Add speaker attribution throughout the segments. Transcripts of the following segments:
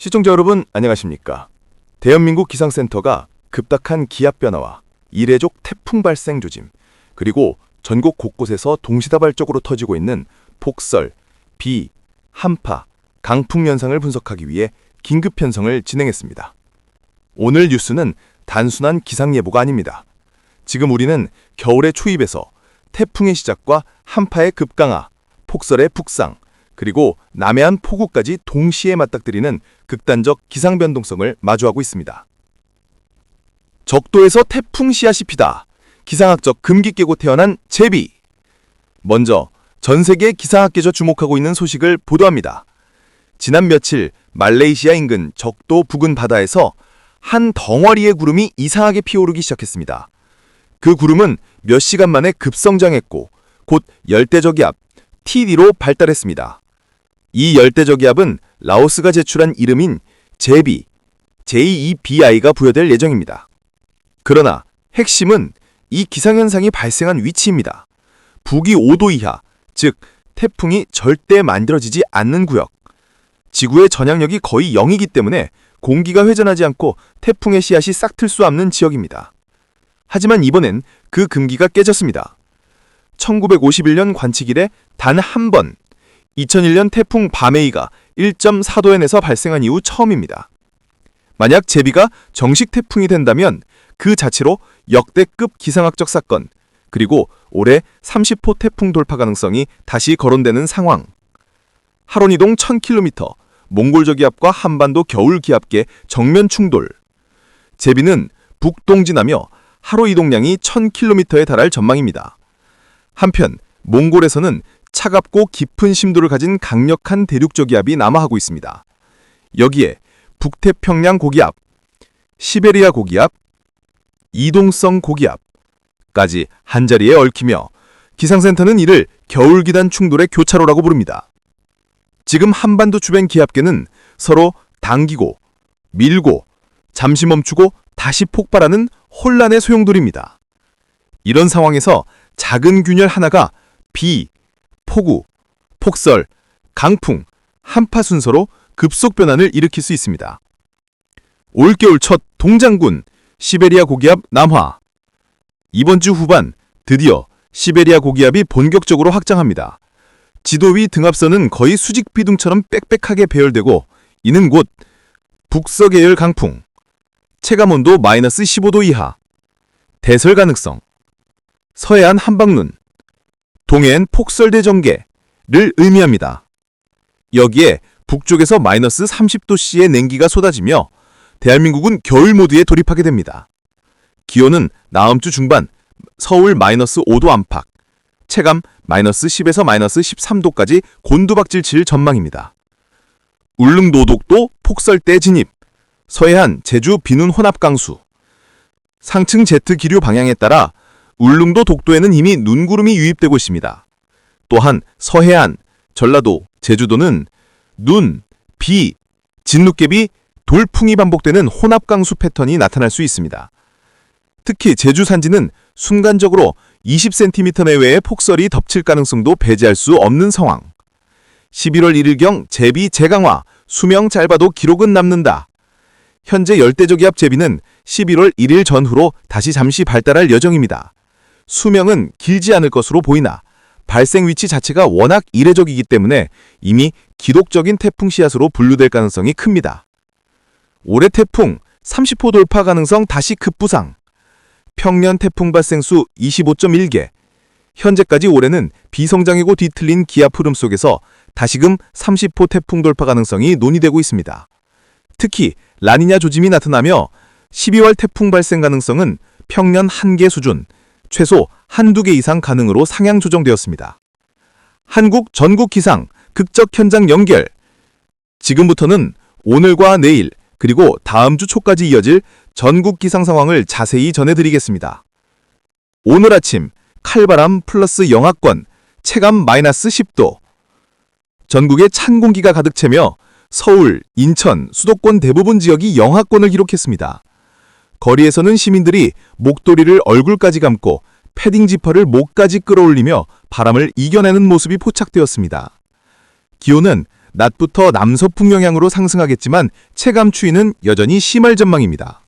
Speaker 1: 시청자 여러분 안녕하십니까? 대한민국 기상센터가 급박한 기압 변화와 이례적 태풍 발생 조짐, 그리고 전국 곳곳에서 동시다발적으로 터지고 있는 폭설, 비, 한파, 강풍 현상을 분석하기 위해 긴급 편성을 진행했습니다. 오늘 뉴스는 단순한 기상 예보가 아닙니다. 지금 우리는 겨울의 초입에서 태풍의 시작과 한파의 급강하, 폭설의 북상, 그리고 남해안 폭우까지 동시에 맞닥뜨리는 극단적 기상 변동성을 마주하고 있습니다. 적도에서 태풍 씨앗이 피다. 기상학적 금기 깨고 태어난 제비. 먼저 전 세계 기상학계에서 주목하고 있는 소식을 보도합니다. 지난 며칠 말레이시아 인근 적도 부근 바다에서 한 덩어리의 구름이 이상하게 피오르기 시작했습니다. 그 구름은 몇 시간 만에 급성장했고 곧 열대저기압 TD로 발달했습니다. 이 열대저기압은 라오스가 제출한 이름인 제비, JEBI가 부여될 예정입니다. 그러나 핵심은 이 기상현상이 발생한 위치입니다. 북위 5도 이하, 즉 태풍이 절대 만들어지지 않는 구역. 지구의 전향력이 거의 0이기 때문에 공기가 회전하지 않고 태풍의 씨앗이 싹 틀 수 없는 지역입니다. 하지만 이번엔 그 금기가 깨졌습니다. 1951년 관측 이래 단 한 번, 2001년 태풍 바메이가 1.4도엔에서 발생한 이후 처음입니다. 만약 제비가 정식 태풍이 된다면 그 자체로 역대급 기상학적 사건, 그리고 올해 30호 태풍 돌파 가능성이 다시 거론되는 상황. 하론 이동 1000km, 몽골 저 기압과 한반도 겨울 기압계 정면 충돌. 제비는 북동진하며 하루 이동량이 1000km에 달할 전망입니다. 한편 몽골에서는 차갑고 깊은 심도를 가진 강력한 대륙 저기압이 남하하고 있습니다. 여기에 북태평양 고기압, 시베리아 고기압, 이동성 고기압까지 한자리에 얽히며 기상센터는 이를 겨울기단 충돌의 교차로라고 부릅니다. 지금 한반도 주변 기압계는 서로 당기고 밀고 잠시 멈추고 다시 폭발하는 혼란의 소용돌입니다. 이런 상황에서 작은 균열 하나가 비, 폭우, 폭설, 강풍, 한파 순서로 급속 변환을 일으킬 수 있습니다. 올겨울 첫 동장군 시베리아 고기압 남하 이번 주 후반 드디어 시베리아 고기압이 본격적으로 확장합니다. 지도 위 등압선은 거의 수직 비둥처럼 빽빽하게 배열되고 이는 곧 북서계열 강풍, 체감온도 마이너스 15도 이하, 대설 가능성, 서해안 한방눈, 동해안 폭설대 전개를 의미합니다. 여기에 북쪽에서 마이너스 30도씨의 냉기가 쏟아지며 대한민국은 겨울 모드에 돌입하게 됩니다. 기온은 다음 주 중반 서울 마이너스 5도 안팎, 체감 마이너스 10에서 마이너스 13도까지 곤두박질 칠 전망입니다. 울릉도독도 폭설대 진입, 서해안 제주 비눈 혼합 강수, 상층 제트 기류 방향에 따라 울릉도 독도에는 이미 눈구름이 유입되고 있습니다. 또한 서해안, 전라도, 제주도는 눈, 비, 진눈깨비, 돌풍이 반복되는 혼합 강수 패턴이 나타날 수 있습니다. 특히 제주 산지는 순간적으로 20cm 내외의 폭설이 덮칠 가능성도 배제할 수 없는 상황. 11월 1일경 제비 재강화, 수명 짧아도 기록은 남는다. 현재 열대저기압 제비는 11월 1일 전후로 다시 잠시 발달할 예정입니다. 수명은 길지 않을 것으로 보이나 발생 위치 자체가 워낙 이례적이기 때문에 이미 기록적인 태풍 씨앗으로 분류될 가능성이 큽니다. 올해 태풍 30호 돌파 가능성 다시 급부상. 평년 태풍 발생 수 25.1개. 현재까지 올해는 비성장이고 뒤틀린 기압 흐름 속에서 다시금 30호 태풍 돌파 가능성이 논의되고 있습니다. 특히 라니냐 조짐이 나타나며 12월 태풍 발생 가능성은 평년 한개 수준, 최소 한두 개 이상 가능으로 상향 조정되었습니다. 한국 전국 기상 극적 현장 연결. 지금부터는 오늘과 내일 그리고 다음 주 초까지 이어질 전국 기상 상황을 자세히 전해드리겠습니다. 오늘 아침 칼바람 플러스 영하권 체감 마이너스 10도. 전국에 찬 공기가 가득 채며 서울, 인천, 수도권 대부분 지역이 영하권을 기록했습니다. 거리에서는 시민들이 목도리를 얼굴까지 감고 패딩 지퍼를 목까지 끌어올리며 바람을 이겨내는 모습이 포착되었습니다. 기온은 낮부터 남서풍 영향으로 상승하겠지만 체감 추위는 여전히 심할 전망입니다.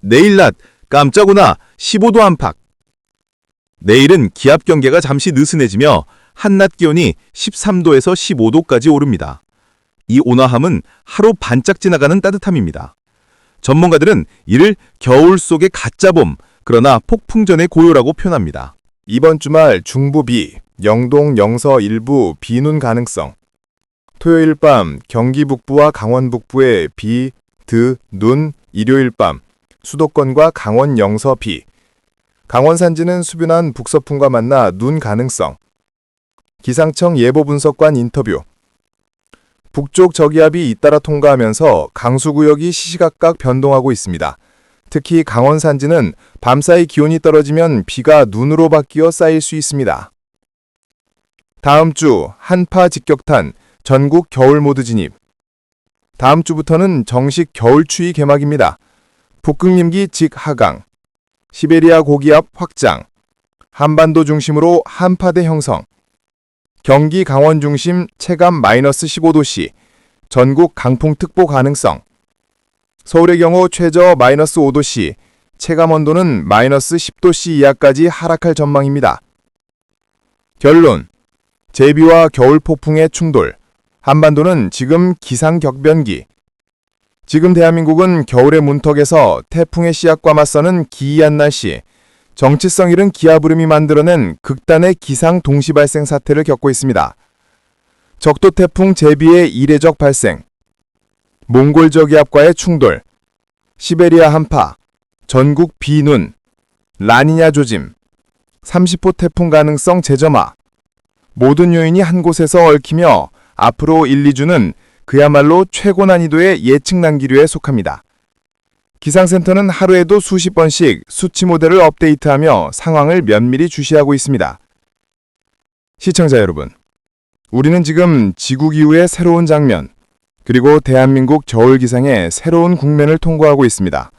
Speaker 1: 내일 낮 깜짝오나 15도 안팎. 내일은 기압 경계가 잠시 느슨해지며 한낮 기온이 13도에서 15도까지 오릅니다. 이 온화함은 하루 반짝 지나가는 따뜻함입니다. 전문가들은 이를 겨울 속의 가짜봄, 그러나 폭풍전의 고요라고 표현합니다.
Speaker 2: 이번 주말 중부 비, 영동 영서 일부 비눈 가능성. 토요일 밤 경기 북부와 강원 북부에 비, 드, 눈, 일요일 밤 수도권과 강원 영서 비. 강원 산지는 수변한 북서풍과 만나 눈 가능성. 기상청 예보 분석관 인터뷰. 북쪽 저기압이 잇따라 통과하면서 강수구역이 시시각각 변동하고 있습니다. 특히 강원 산지는 밤사이 기온이 떨어지면 비가 눈으로 바뀌어 쌓일 수 있습니다. 다음 주 한파 직격탄 전국 겨울 모드 진입. 다음 주부터는 정식 겨울 추위 개막입니다. 북극림기 직하강, 시베리아 고기압 확장, 한반도 중심으로 한파대 형성, 경기 강원 중심 체감 마이너스 15도씨, 전국 강풍특보 가능성, 서울의 경우 최저 마이너스 5도씨, 체감 온도는 마이너스 10도씨 이하까지 하락할 전망입니다. 결론. 제비와 겨울 폭풍의 충돌. 한반도는 지금 기상격변기. 지금 대한민국은 겨울의 문턱에서 태풍의 씨앗과 맞서는 기이한 날씨, 정치성 잃은 기아부름이 만들어낸 극단의 기상 동시 발생 사태를 겪고 있습니다. 적도 태풍 제비의 이례적 발생, 몽골 저기압과의 충돌, 시베리아 한파, 전국 비눈, 라니냐 조짐, 30호 태풍 가능성 재점화, 모든 요인이 한 곳에서 얽히며 앞으로 1, 2주는 그야말로 최고 난이도의 예측 난기류에 속합니다. 기상센터는 하루에도 수십 번씩 수치 모델을 업데이트하며 상황을 면밀히 주시하고 있습니다. 시청자 여러분, 우리는 지금 지구 기후의 새로운 장면, 그리고 대한민국 겨울 기상의 새로운 국면을 통과하고 있습니다.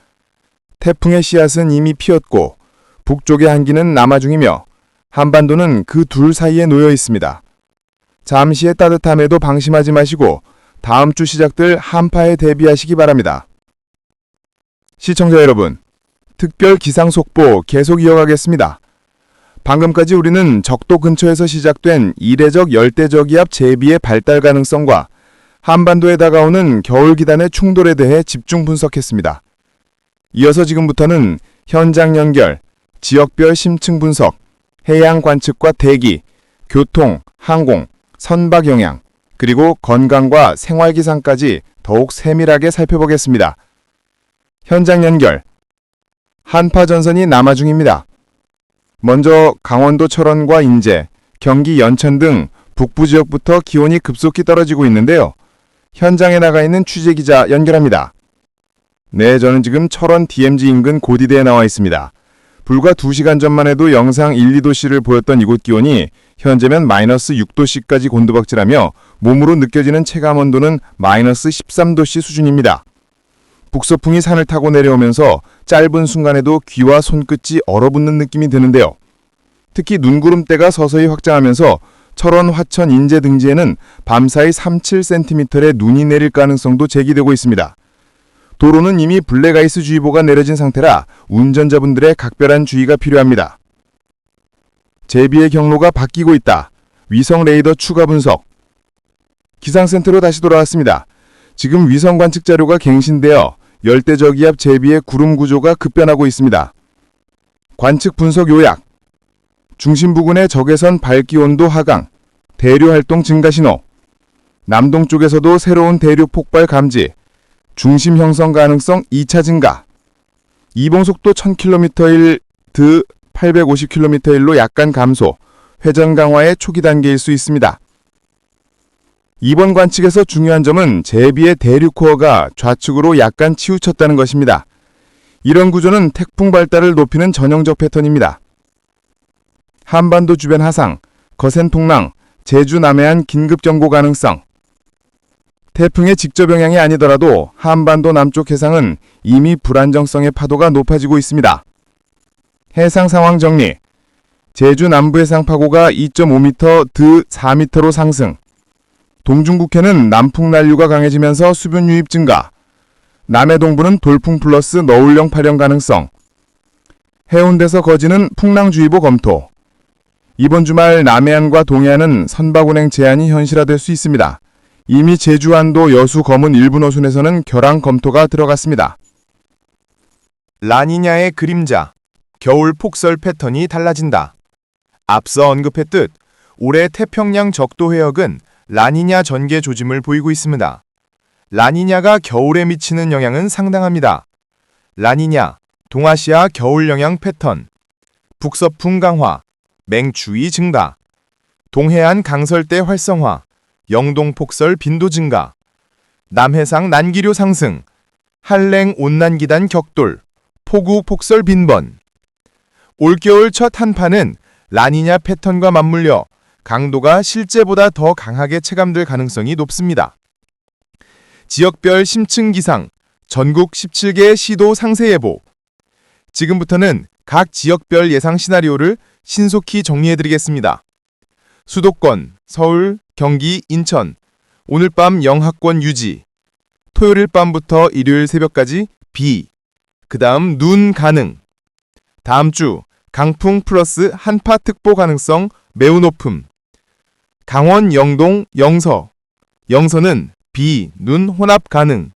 Speaker 2: 태풍의 씨앗은 이미 피었고 북쪽의 한기는 남아 중이며 한반도는 그 둘 사이에 놓여 있습니다. 잠시의 따뜻함에도 방심하지 마시고 다음 주 시작될 한파에 대비하시기 바랍니다. 시청자 여러분, 특별 기상 속보 계속 이어가겠습니다. 방금까지 우리는 적도 근처에서 시작된 이례적 열대저기압 제비의 발달 가능성과 한반도에 다가오는 겨울 기단의 충돌에 대해 집중 분석했습니다. 이어서 지금부터는 현장 연결, 지역별 심층 분석, 해양 관측과 대기, 교통, 항공, 선박 영향, 그리고 건강과 생활 기상까지 더욱 세밀하게 살펴보겠습니다. 현장 연결. 한파 전선이 남아 중입니다. 먼저 강원도 철원과 인제, 경기 연천 등 북부 지역부터 기온이 급속히 떨어지고 있는데요. 현장에 나가 있는 취재 기자 연결합니다. 네, 저는 지금 철원 DMZ 인근 고디대에 나와 있습니다. 불과 2시간 전만 해도 영상 1, 2도씨를 보였던 이곳 기온이 현재면 마이너스 6도씨까지 곤두박질하며 몸으로 느껴지는 체감 온도는 마이너스 13도씨 수준입니다. 북서풍이 산을 타고 내려오면서 짧은 순간에도 귀와 손끝이 얼어붙는 느낌이 드는데요. 특히 눈구름대가 서서히 확장하면서 철원, 화천, 인제 등지에는 밤사이 3-7cm의 눈이 내릴 가능성도 제기되고 있습니다. 도로는 이미 블랙아이스 주의보가 내려진 상태라 운전자분들의 각별한 주의가 필요합니다. 제비의 경로가 바뀌고 있다. 위성 레이더 추가 분석. 기상센터로 다시 돌아왔습니다. 지금 위성 관측 자료가 갱신되어 열대저기압 제비의 구름 구조가 급변하고 있습니다. 관측 분석 요약. 중심 부근의 적외선 밝기 온도 하강, 대류 활동 증가 신호. 남동 쪽에서도 새로운 대류 폭발 감지, 중심 형성 가능성 2차 증가. 이봉 속도 1000km일 드 850km일로 약간 감소, 회전 강화의 초기 단계일 수 있습니다. 이번 관측에서 중요한 점은 제비의 대류 코어가 좌측으로 약간 치우쳤다는 것입니다. 이런 구조는 태풍 발달을 높이는 전형적 패턴입니다. 한반도 주변 하상, 거센 풍랑, 제주 남해안 긴급경고 가능성. 태풍의 직접 영향이 아니더라도 한반도 남쪽 해상은 이미 불안정성의 파도가 높아지고 있습니다. 해상 상황 정리. 제주 남부 해상 파고가 2.5m 드 4m로 상승. 동중국해는 남풍 난류가 강해지면서 수분 유입 증가. 남해 동부는 돌풍 플러스 너울령 발현 가능성. 해운대에서 거지는 풍랑주의보 검토. 이번 주말 남해안과 동해안은 선박 운행 제한이 현실화될 수 있습니다. 이미 제주 안도 여수 검은 일부 노선에서는 결항 검토가 들어갔습니다.
Speaker 1: 라니냐의 그림자, 겨울 폭설 패턴이 달라진다. 앞서 언급했듯 올해 태평양 적도 해역은 라니냐 전개 조짐을 보이고 있습니다. 라니냐가 겨울에 미치는 영향은 상당합니다. 라니냐, 동아시아 겨울 영향 패턴, 북서풍 강화, 맹추위 증가, 동해안 강설대 활성화, 영동 폭설 빈도 증가, 남해상 난기류 상승, 한랭 온난기단 격돌, 폭우 폭설 빈번. 올겨울 첫 한파는 라니냐 패턴과 맞물려 강도가 실제보다 더 강하게 체감될 가능성이 높습니다. 지역별 심층 기상, 전국 17개 시도 상세 예보. 지금부터는 각 지역별 예상 시나리오를 신속히 정리해 드리겠습니다. 수도권, 서울, 경기, 인천. 오늘 밤 영하권 유지. 토요일 밤부터 일요일 새벽까지 비. 그 다음 눈 가능. 다음 주 강풍 플러스 한파 특보 가능성 매우 높음. 강원 영동 영서. 영서는 비, 눈 혼합 가능.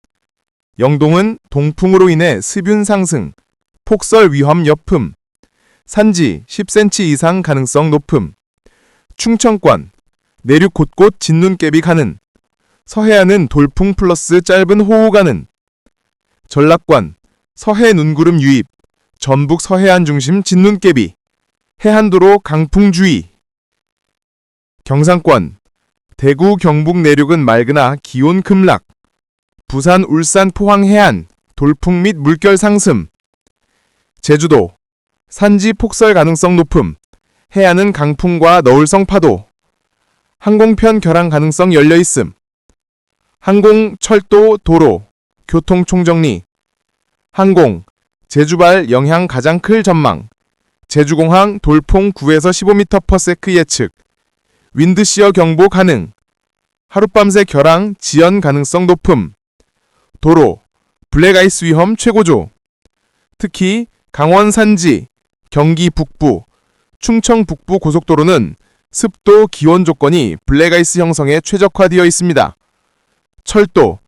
Speaker 1: 영동은 동풍으로 인해 습윤 상승, 폭설 위험 여품. 산지 10cm 이상 가능성 높음. 충청권 내륙 곳곳 진눈깨비 가능. 서해안은 돌풍 플러스 짧은 호우 가능. 전라권 서해 눈구름 유입, 전북 서해안 중심 진눈깨비, 해안도로 강풍 주의. 경상권 대구 경북 내륙은 맑으나 기온 급락. 부산 울산 포항 해안 돌풍 및 물결 상승. 제주도 산지 폭설 가능성 높음. 해안은 강풍과 너울성 파도. 항공편 결항 가능성 열려 있음. 항공, 철도, 도로, 교통 총정리. 항공, 제주발 영향 가장 클 전망. 제주공항 돌풍 9에서 15m/s 예측. 윈드시어 경보 가능. 하룻밤새 결항 지연 가능성 높음. 도로, 블랙아이스 위험 최고조. 특히 강원 산지, 경기 북부, 충청 북부 고속도로는 습도 기온 조건이 블랙아이스 형성에 최적화되어 있습니다. 철도,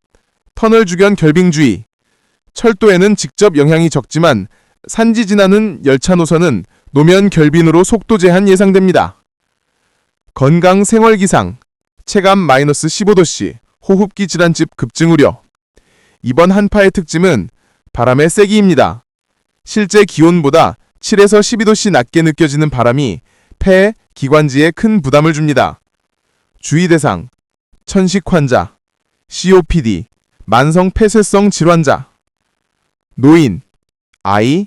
Speaker 1: 터널 주변 결빙주의. 철도에는 직접 영향이 적지만 산지 지나는 열차 노선은 노면 결빙으로 속도 제한 예상됩니다. 건강 생활 기상. 체감 마이너스 15도씨, 호흡기 질환집 급증 우려. 이번 한파의 특징은 바람의 세기입니다. 실제 기온보다 7에서 12도씨 낮게 느껴지는 바람이 폐, 기관지에 큰 부담을 줍니다. 주의 대상, 천식 환자, COPD, 만성 폐쇄성 질환자, 노인, 아이,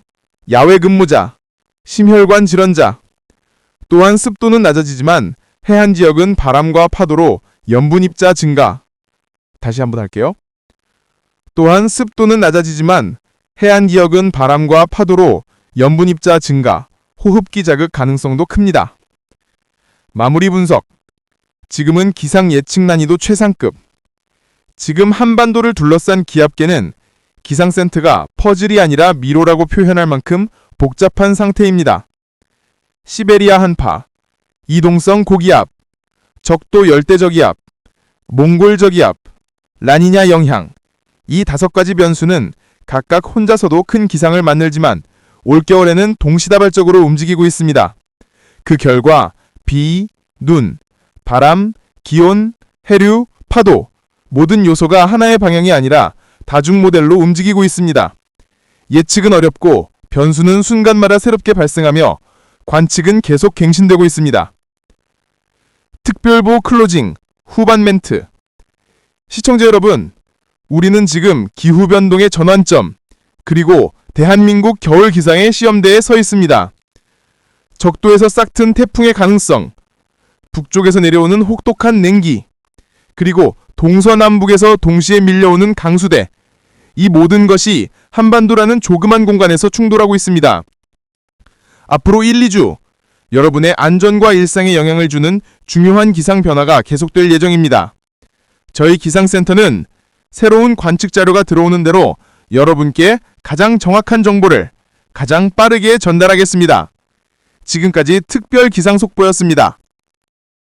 Speaker 1: 야외 근무자, 심혈관 질환자. 또한 습도는 낮아지지만 해안 지역은 바람과 파도로 염분 입자 증가. 다시 한번 할게요. 또한 습도는 낮아지지만 해안 지역은 바람과 파도로 염분 입자 증가, 호흡기 자극 가능성도 큽니다. 마무리 분석. 지금은 기상 예측 난이도 최상급. 지금 한반도를 둘러싼 기압계는 기상센터가 퍼즐이 아니라 미로라고 표현할 만큼 복잡한 상태입니다. 시베리아 한파, 이동성 고기압, 적도 열대저기압, 몽골 저기압, 라니냐 영향. 이 다섯 가지 변수는 각각 혼자서도 큰 기상을 만들지만 올겨울에는 동시다발적으로 움직이고 있습니다. 그 결과 비, 눈, 바람, 기온, 해류, 파도 모든 요소가 하나의 방향이 아니라 다중 모델로 움직이고 있습니다. 예측은 어렵고 변수는 순간마다 새롭게 발생하며 관측은 계속 갱신되고 있습니다. 특별보 클로징 후반 멘트 시청자 여러분, 우리는 지금 기후변동의 전환점 그리고 대한민국 겨울 기상의 시험대에 서 있습니다. 적도에서 싹튼 태풍의 가능성, 북쪽에서 내려오는 혹독한 냉기, 그리고 동서남북에서 동시에 밀려오는 강수대, 이 모든 것이 한반도라는 조그만 공간에서 충돌하고 있습니다. 앞으로 1, 2주 여러분의 안전과 일상에 영향을 주는 중요한 기상 변화가 계속될 예정입니다.
Speaker 3: 저희 기상센터는 새로운 관측 자료가 들어오는 대로 여러분께 가장 정확한 정보를 가장 빠르게 전달하겠습니다. 지금까지 특별 기상 속보였습니다.